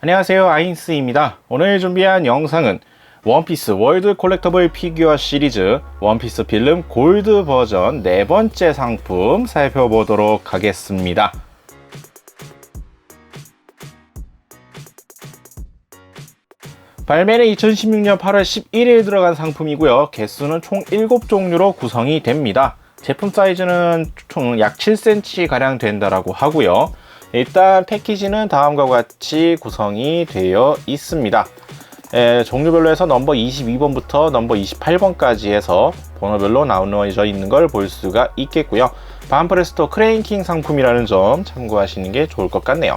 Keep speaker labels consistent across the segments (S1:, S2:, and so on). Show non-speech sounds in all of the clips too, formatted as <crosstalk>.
S1: 안녕하세요. 아인스입니다. 오늘 준비한 영상은 원피스 월드 콜렉터블 피규어 시리즈 원피스 필름 골드 버전 네 번째 상품 살펴보도록 하겠습니다. 발매는 2016년 8월 11일 들어간 상품이고요. 개수는 총 7종류로 구성이 됩니다. 제품 사이즈는 총 약 7cm 가량 된다라고 하고요 일단 패키지는 다음과 같이 구성이 되어 있습니다. 에, 종류별로 해서 넘버 22번부터 넘버 28번까지 해서 번호별로 나누어져 있는 걸 볼 수가 있겠고요. 반프레스토 크레인킹 상품이라는 점 참고하시는 게 좋을 것 같네요.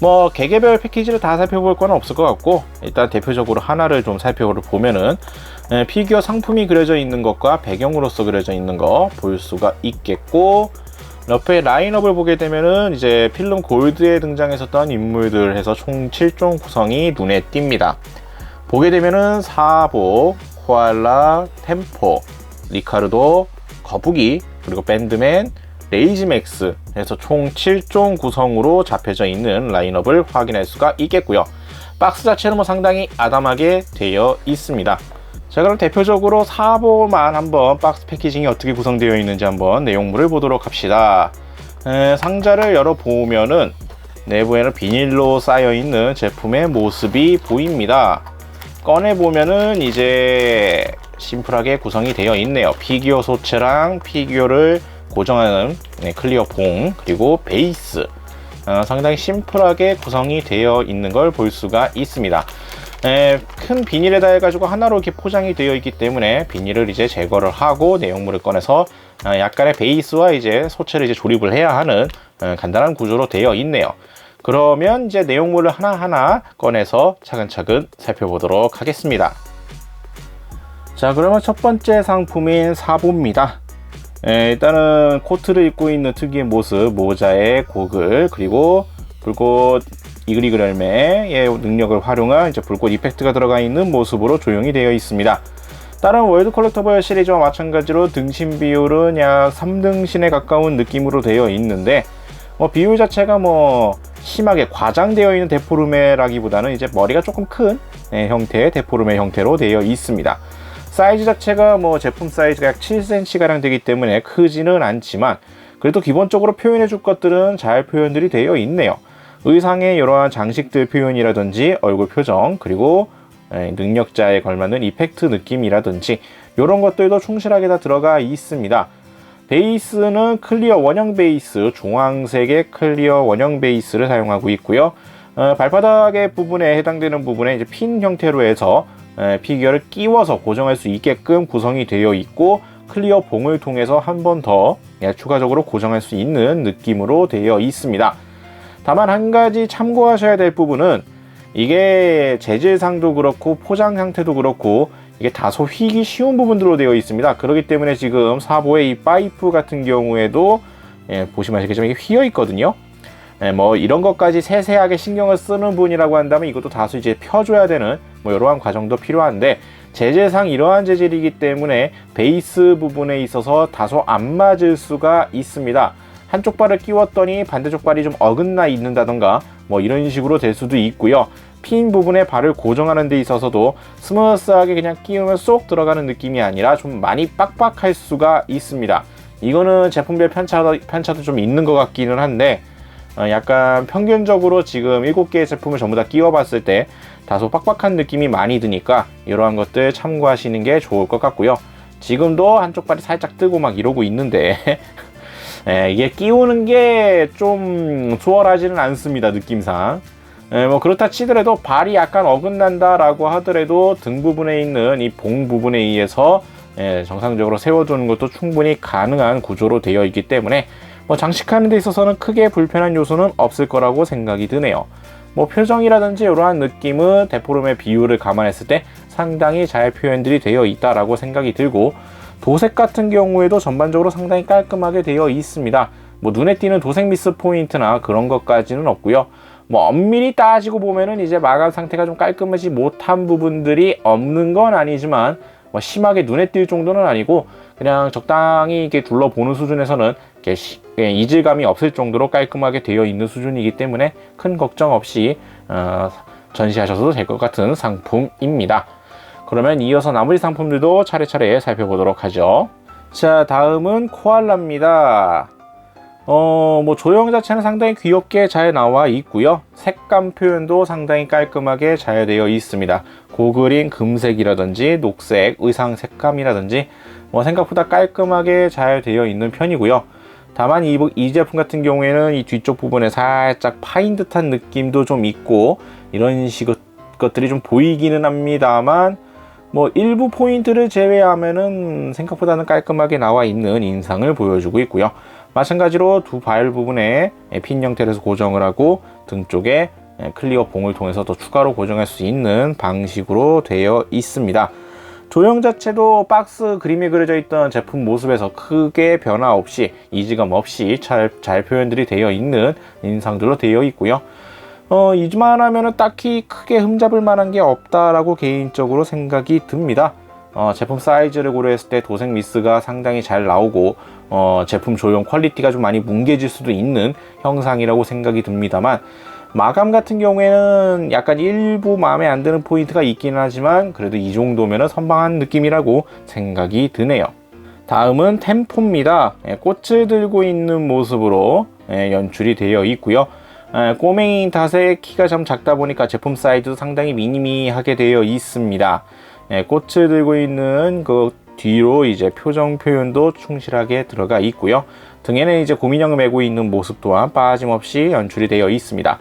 S1: 뭐 개개별 패키지를 다 살펴볼 건 없을 것 같고 일단 대표적으로 하나를 좀 살펴보면은 에, 피규어 상품이 그려져 있는 것과 배경으로서 그려져 있는 거 볼 수가 있겠고 옆에 라인업을 보게 되면은 이제 필름 골드에 등장했었던 인물들 해서 총 7종 구성이 눈에 띕니다. 보게 되면은 사보, 코알라, 템포, 리카르도, 거북이, 그리고 밴드맨, 레이지맥스 해서 총 7종 구성으로 잡혀져 있는 라인업을 확인할 수가 있겠고요. 박스 자체는 뭐 상당히 아담하게 되어 있습니다. 자 그럼 대표적으로 사보만 한번 박스 패키징이 어떻게 구성되어 있는지 한번 내용물을 보도록 합시다. 에, 상자를 열어보면은 내부에는 비닐로 쌓여 있는 제품의 모습이 보입니다. 꺼내보면은 이제 심플하게 구성이 되어 있네요. 피규어 소체랑 피규어를 고정하는 네, 클리어 봉 그리고 베이스. 어, 상당히 심플하게 구성이 되어 있는 걸 볼 수가 있습니다 에, 큰 비닐에다 해가지고 하나로 이렇게 포장이 되어 있기 때문에 비닐을 이제 제거를 하고 내용물을 꺼내서 어, 약간의 베이스와 이제 소체를 이제 조립을 해야 하는 어, 간단한 구조로 되어 있네요. 그러면 이제 내용물을 하나하나 꺼내서 차근차근 살펴보도록 하겠습니다. 자, 그러면 첫 번째 상품인 사보입니다. 에, 일단은 코트를 입고 있는 특유의 모습, 모자에 고글, 그리고 불꽃 이글이글 열매의 능력을 활용한 이제 불꽃 이펙트가 들어가 있는 모습으로 조용히 되어 있습니다. 다른 월드 컬렉터블 시리즈와 마찬가지로 등신 비율은 약 3등신에 가까운 느낌으로 되어 있는데 뭐 비율 자체가 뭐 심하게 과장되어 있는 데포르메라기보다는 이제 머리가 조금 큰 네, 형태의 데포르메 형태로 되어 있습니다. 사이즈 자체가 뭐 제품 사이즈가 약 7cm 가량 되기 때문에 크지는 않지만 그래도 기본적으로 표현해 줄 것들은 잘 표현들이 되어 있네요. 의상의 이러한 장식들 표현이라든지 얼굴 표정 그리고 능력자에 걸맞는 이펙트 느낌이라든지 이런 것들도 충실하게 다 들어가 있습니다. 베이스는 클리어 원형 베이스, 중앙색의 클리어 원형 베이스를 사용하고 있고요. 어, 발바닥의 부분에 해당되는 부분에 이제 핀 형태로 해서 에, 피규어를 끼워서 고정할 수 있게끔 구성이 되어 있고 클리어 봉을 통해서 한 번더 예, 추가적으로 고정할 수 있는 느낌으로 되어 있습니다. 다만 한 가지 참고하셔야 될 부분은 이게 재질상도 그렇고 포장 형태도 그렇고 이게 다소 휘기 쉬운 부분들로 되어 있습니다. 그렇기 때문에 지금 사보의 이 파이프 같은 경우에도 예, 보시면 아시겠지만 이게 휘어 있거든요. 예, 뭐 이런 것까지 세세하게 신경을 쓰는 분이라고 한다면 이것도 다소 이제 펴줘야 되는 뭐 이러한 과정도 필요한데 재질상 이러한 재질이기 때문에 베이스 부분에 있어서 다소 안 맞을 수가 있습니다. 한쪽 발을 끼웠더니 반대쪽 발이 좀 어긋나 있는다던가 뭐 이런 식으로 될 수도 있고요. 핀 부분에 발을 고정하는 데 있어서도 스무스하게 그냥 끼우면 쏙 들어가는 느낌이 아니라 좀 많이 빡빡할 수가 있습니다. 이거는 제품별 편차도, 편차도 좀 있는 것 같기는 한데 어, 약간 평균적으로 지금 7개의 제품을 전부 다 끼워봤을 때 다소 빡빡한 느낌이 많이 드니까 이러한 것들 참고하시는 게 좋을 것 같고요. 지금도 한쪽 발이 살짝 뜨고 막 이러고 있는데 <laughs> 예, 이게 끼우는 게 좀 수월하지는 않습니다 느낌상 예, 뭐 그렇다 치더라도 발이 약간 어긋난다라고 하더라도 등 부분에 있는 이 봉 부분에 의해서 예, 정상적으로 세워두는 것도 충분히 가능한 구조로 되어 있기 때문에 뭐 장식하는 데 있어서는 크게 불편한 요소는 없을 거라고 생각이 드네요. 뭐 표정이라든지 이러한 느낌은 데포름의 비율을 감안했을 때 상당히 잘 표현들이 되어 있다라고 생각이 들고 도색 같은 경우에도 전반적으로 상당히 깔끔하게 되어 있습니다. 뭐 눈에 띄는 도색 미스 포인트나 그런 것까지는 없고요. 뭐 엄밀히 따지고 보면은 이제 마감 상태가 좀 깔끔하지 못한 부분들이 없는 건 아니지만 뭐 심하게 눈에 띌 정도는 아니고 그냥 적당히 이렇게 둘러보는 수준에서는 이렇게 시- 예, 이질감이 없을 정도로 깔끔하게 되어 있는 수준이기 때문에 큰 걱정 없이 어, 전시하셔도 될 것 같은 상품입니다. 그러면 이어서 나머지 상품들도 차례차례 살펴보도록 하죠. 자, 다음은 코알라입니다. 어, 뭐 조형 자체는 상당히 귀엽게 잘 나와 있고요. 색감 표현도 상당히 깔끔하게 잘 되어 있습니다. 고그린 금색이라든지 녹색 의상 색감이라든지 뭐 생각보다 깔끔하게 잘 되어 있는 편이고요. 다만 이, 이 제품 같은 경우에는 이 뒤쪽 부분에 살짝 파인 듯한 느낌도 좀 있고 이런 식 것들이 좀 보이기는 합니다만 뭐 일부 포인트를 제외하면은 생각보다는 깔끔하게 나와 있는 인상을 보여주고 있고요. 마찬가지로 두발 부분에 핀 형태로 해서 고정을 하고 등 쪽에 클리어 봉을 통해서 더 추가로 고정할 수 있는 방식으로 되어 있습니다. 조형 자체도 박스 그림에 그려져 있던 제품 모습에서 크게 변화 없이 이지감 없이 잘, 잘 표현들이 되어 있는 인상들로 되어 있고요. 어, 이만 하면은 딱히 크게 흠잡을 만한 게 없다라고 개인적으로 생각이 듭니다. 어, 제품 사이즈를 고려했을 때 도색 미스가 상당히 잘 나오고 어, 제품 조형 퀄리티가 좀 많이 뭉개질 수도 있는 형상이라고 생각이 듭니다만 마감 같은 경우에는 약간 일부 마음에 안 드는 포인트가 있긴 하지만 그래도 이 정도면 선방한 느낌이라고 생각이 드네요. 다음은 템포입니다. 예, 꽃을 들고 있는 모습으로 예, 연출이 되어 있고요. 예, 꼬맹이 탓에 키가 좀 작다 보니까 제품 사이즈도 상당히 미니미하게 되어 있습니다. 예, 꽃을 들고 있는 그 뒤로 이제 표정 표현도 충실하게 들어가 있고요. 등에는 이제 고민형을 메고 있는 모습 또한 빠짐없이 연출이 되어 있습니다.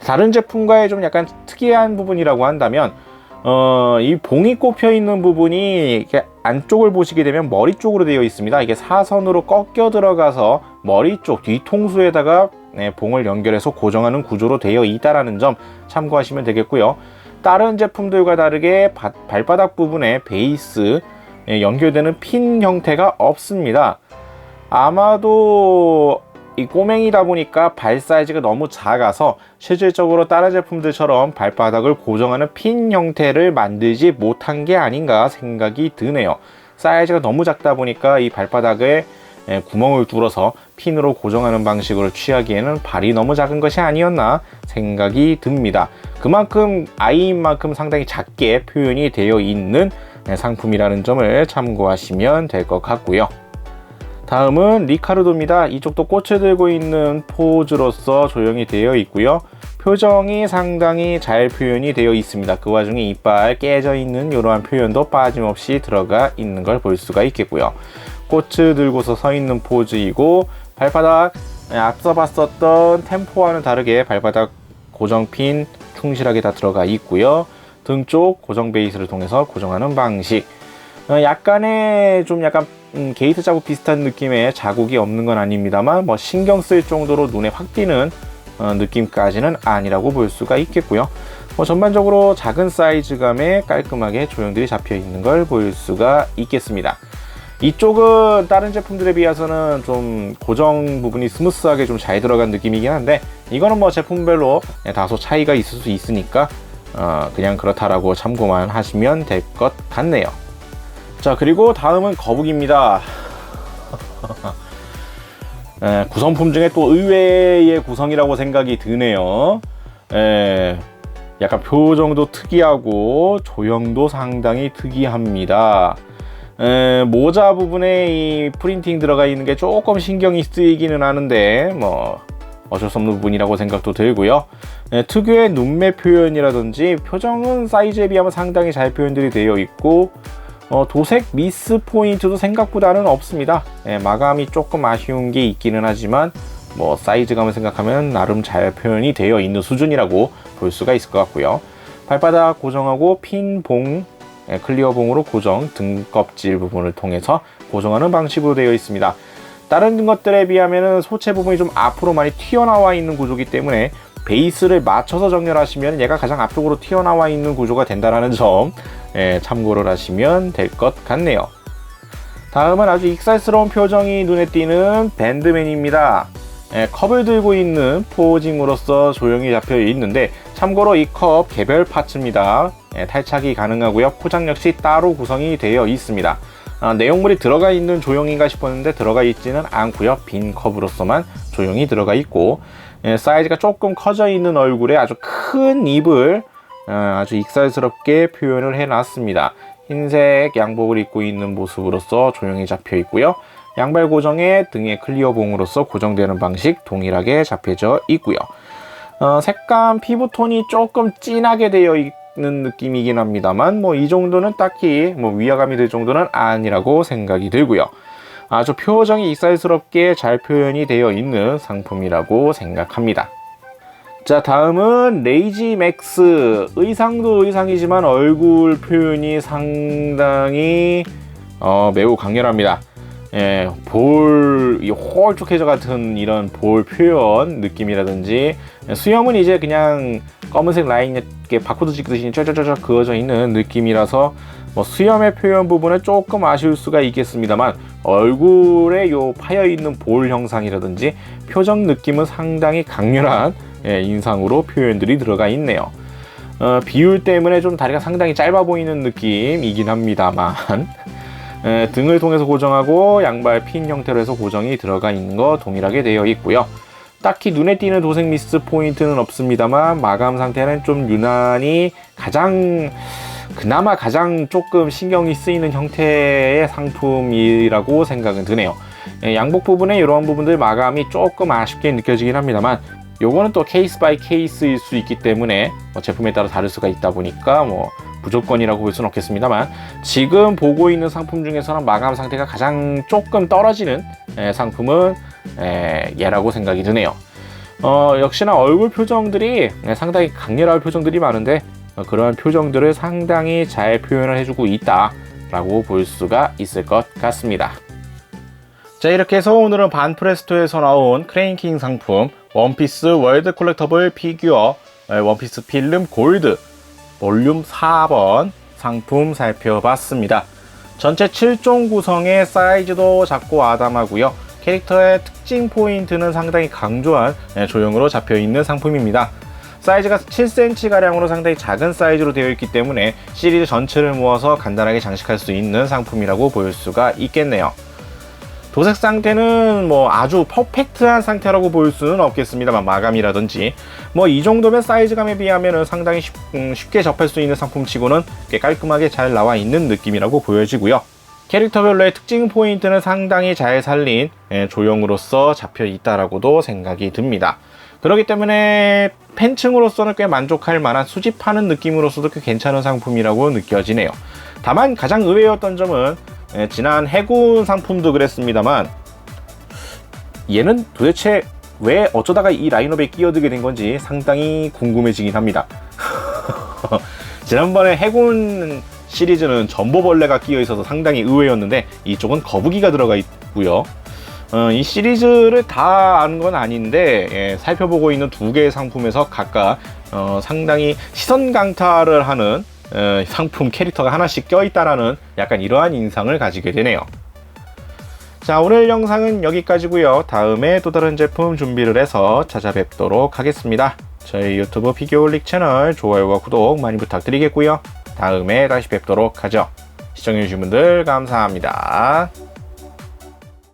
S1: 다른 제품과의 좀 약간 특이한 부분이라고 한다면 어, 이 봉이 꼽혀 있는 부분이 이렇게 안쪽을 보시게 되면 머리 쪽으로 되어 있습니다. 이게 사선으로 꺾여 들어가서 머리 쪽 뒤통수에다가 네, 봉을 연결해서 고정하는 구조로 되어 있다라는 점 참고하시면 되겠고요. 다른 제품들과 다르게 바, 발바닥 부분에 베이스 예, 연결되는 핀 형태가 없습니다. 아마도 이 꼬맹이다 보니까 발 사이즈가 너무 작아서 실질적으로 다른 제품들처럼 발바닥을 고정하는 핀 형태를 만들지 못한 게 아닌가 생각이 드네요. 사이즈가 너무 작다 보니까 이 발바닥에 예, 구멍을 뚫어서 핀으로 고정하는 방식으로 취하기에는 발이 너무 작은 것이 아니었나 생각이 듭니다. 그만큼 아이인 만큼 상당히 작게 표현이 되어 있는 예, 상품이라는 점을 참고하시면 될 것 같고요. 다음은 리카르도입니다. 이쪽도 꽃을 들고 있는 포즈로서 조형이 되어 있고요. 표정이 상당히 잘 표현이 되어 있습니다. 그 와중에 이빨 깨져 있는 이러한 표현도 빠짐없이 들어가 있는 걸 볼 수가 있겠고요. 꽃을 들고서 서 있는 포즈이고 발바닥 네, 앞서 봤었던 템포와는 다르게 발바닥 고정핀 충실하게 다 들어가 있고요. 등 쪽 고정 베이스를 통해서 고정하는 방식. 어, 약간의 좀 약간 음, 게이트 자국 비슷한 느낌의 자국이 없는 건 아닙니다만 뭐 신경 쓸 정도로 눈에 확 띄는 어, 느낌까지는 아니라고 볼 수가 있겠고요. 뭐 전반적으로 작은 사이즈감에 깔끔하게 조형들이 잡혀 있는 걸 볼 수가 있겠습니다. 이쪽은 다른 제품들에 비해서는 좀 고정 부분이 스무스하게 좀 잘 들어간 느낌이긴 한데 이거는 뭐 제품별로 다소 차이가 있을 수 있으니까 어, 그냥 그렇다라고 참고만 하시면 될 것 같네요. 자 그리고 다음은 거북입니다. <laughs> 에, 구성품 중에 또 의외의 구성이라고 생각이 드네요. 에, 약간 표정도 특이하고 조형도 상당히 특이합니다. 에, 모자 부분에 이 프린팅 들어가 있는 게 조금 신경이 쓰이기는 하는데 뭐 어쩔 수 없는 부분이라고 생각도 들고요. 에, 특유의 눈매 표현이라든지 표정은 사이즈에 비하면 상당히 잘 표현들이 되어 있고 어, 도색 미스 포인트도 생각보다는 없습니다. 예, 마감이 조금 아쉬운 게 있기는 하지만 뭐 사이즈감을 생각하면 나름 잘 표현이 되어 있는 수준이라고 볼 수가 있을 것 같고요. 발바닥 고정하고 핀 봉, 예, 클리어 봉으로 고정, 등껍질 부분을 통해서 고정하는 방식으로 되어 있습니다. 다른 것들에 비하면 소체 부분이 좀 앞으로 많이 튀어나와 있는 구조기 때문에 베이스를 맞춰서 정렬하시면 얘가 가장 앞쪽으로 튀어나와 있는 구조가 된다는 점 예, 참고를 하시면 될 것 같네요. 다음은 아주 익살스러운 표정이 눈에 띄는 밴드맨입니다. 예, 컵을 들고 있는 포징으로서 조형이 잡혀 있는데 참고로 이 컵 개별 파츠입니다. 예, 탈착이 가능하고요. 포장 역시 따로 구성이 되어 있습니다. 아, 내용물이 들어가 있는 조형인가 싶었는데 들어가 있지는 않고요. 빈 컵으로서만 조형이 들어가 있고 예, 사이즈가 조금 커져 있는 얼굴에 아주 큰 입을 어, 아주 익살스럽게 표현을 해놨습니다. 흰색 양복을 입고 있는 모습으로서 조형이 잡혀 있고요. 양발 고정에 등에 클리어 봉으로서 고정되는 방식 동일하게 잡혀져 있고요. 어, 색감 피부톤이 조금 진하게 되어 있 는 느낌이긴 합니다만 뭐 이 정도는 딱히 뭐 위화감이 될 정도는 아니라고 생각이 들고요. 아주 표정이 익살스럽게 잘 표현이 되어 있는 상품이라고 생각합니다. 자 다음은 레이지 맥스 의상도 의상이지만 얼굴 표현이 상당히 어, 매우 강렬합니다. 예, 볼, 이 홀쭉해져 같은 이런 볼 표현 느낌이라든지 수염은 이제 그냥 검은색 라인 이렇게 바코드 찍듯이 쩌쩌쩌쩌 그어져 있는 느낌이라서 뭐 수염의 표현 부분은 조금 아쉬울 수가 있겠습니다만 얼굴에 요 파여 있는 볼 형상이라든지 표정 느낌은 상당히 강렬한 예, 인상으로 표현들이 들어가 있네요. 어, 비율 때문에 좀 다리가 상당히 짧아 보이는 느낌이긴 합니다만 에, 등을 통해서 고정하고 양발 핀 형태로 해서 고정이 들어가 있는 거 동일하게 되어 있고요. 딱히 눈에 띄는 도색 미스 포인트는 없습니다만 마감 상태는 좀 유난히 가장 그나마 가장 조금 신경이 쓰이는 형태의 상품이라고 생각은 드네요. 예, 양복 부분에 이러한 부분들 마감이 조금 아쉽게 느껴지긴 합니다만 요거는 또 케이스 바이 케이스일 수 있기 때문에 뭐 제품에 따라 다를 수가 있다 보니까 뭐 무조건이라고 볼 수는 없겠습니다만 지금 보고 있는 상품 중에서는 마감 상태가 가장 조금 떨어지는 에, 상품은 에, 얘라고 생각이 드네요. 어, 역시나 얼굴 표정들이 에, 상당히 강렬한 표정들이 많은데 어, 그러한 표정들을 상당히 잘 표현을 해주고 있다라고 볼 수가 있을 것 같습니다. 자 이렇게 해서 오늘은 반프레스토에서 나온 크레인킹 상품 원피스 월드 콜렉터블 피규어 에, 원피스 필름 골드 볼륨 4번 상품 살펴봤습니다. 전체 7종 구성의 사이즈도 작고 아담하고요. 캐릭터의 특징 포인트는 상당히 강조한 예, 조형으로 잡혀 있는 상품입니다. 사이즈가 7cm가량으로 상당히 작은 사이즈로 되어 있기 때문에 시리즈 전체를 모아서 간단하게 장식할 수 있는 상품이라고 볼 수가 있겠네요. 도색 상태는 뭐 아주 퍼펙트한 상태라고 볼 수는 없겠습니다만 마감이라든지 뭐 이 정도면 사이즈감에 비하면 상당히 쉽, 음, 쉽게 접할 수 있는 상품치고는 꽤 깔끔하게 잘 나와 있는 느낌이라고 보여지고요. 캐릭터별로의 특징 포인트는 상당히 잘 살린 예, 조형으로서 잡혀 있다라고도 생각이 듭니다. 그렇기 때문에 팬층으로서는 꽤 만족할 만한 수집하는 느낌으로서도 꽤 괜찮은 상품이라고 느껴지네요. 다만 가장 의외였던 점은 예, 지난 해군 상품도 그랬습니다만 얘는 도대체 왜 어쩌다가 이 라인업에 끼어들게 된 건지 상당히 궁금해지긴 합니다. <laughs> 지난번에 해군 시리즈는 전보벌레가 끼어 있어서 상당히 의외였는데 이쪽은 거북이가 들어가 있고요. 어, 이 시리즈를 다 아는 건 아닌데 예, 살펴보고 있는 두 개의 상품에서 각각 어, 상당히 시선 강타를 하는 어, 상품 캐릭터가 하나씩 껴있다라는 약간 이러한 인상을 가지게 되네요. 자 오늘 영상은 여기까지고요. 다음에 또 다른 제품 준비를 해서 찾아뵙도록 하겠습니다. 저희 유튜브 피규어올릭 채널 좋아요와 구독 많이 부탁드리겠고요. 다음에 다시 뵙도록 하죠. 시청해주신 분들 감사합니다.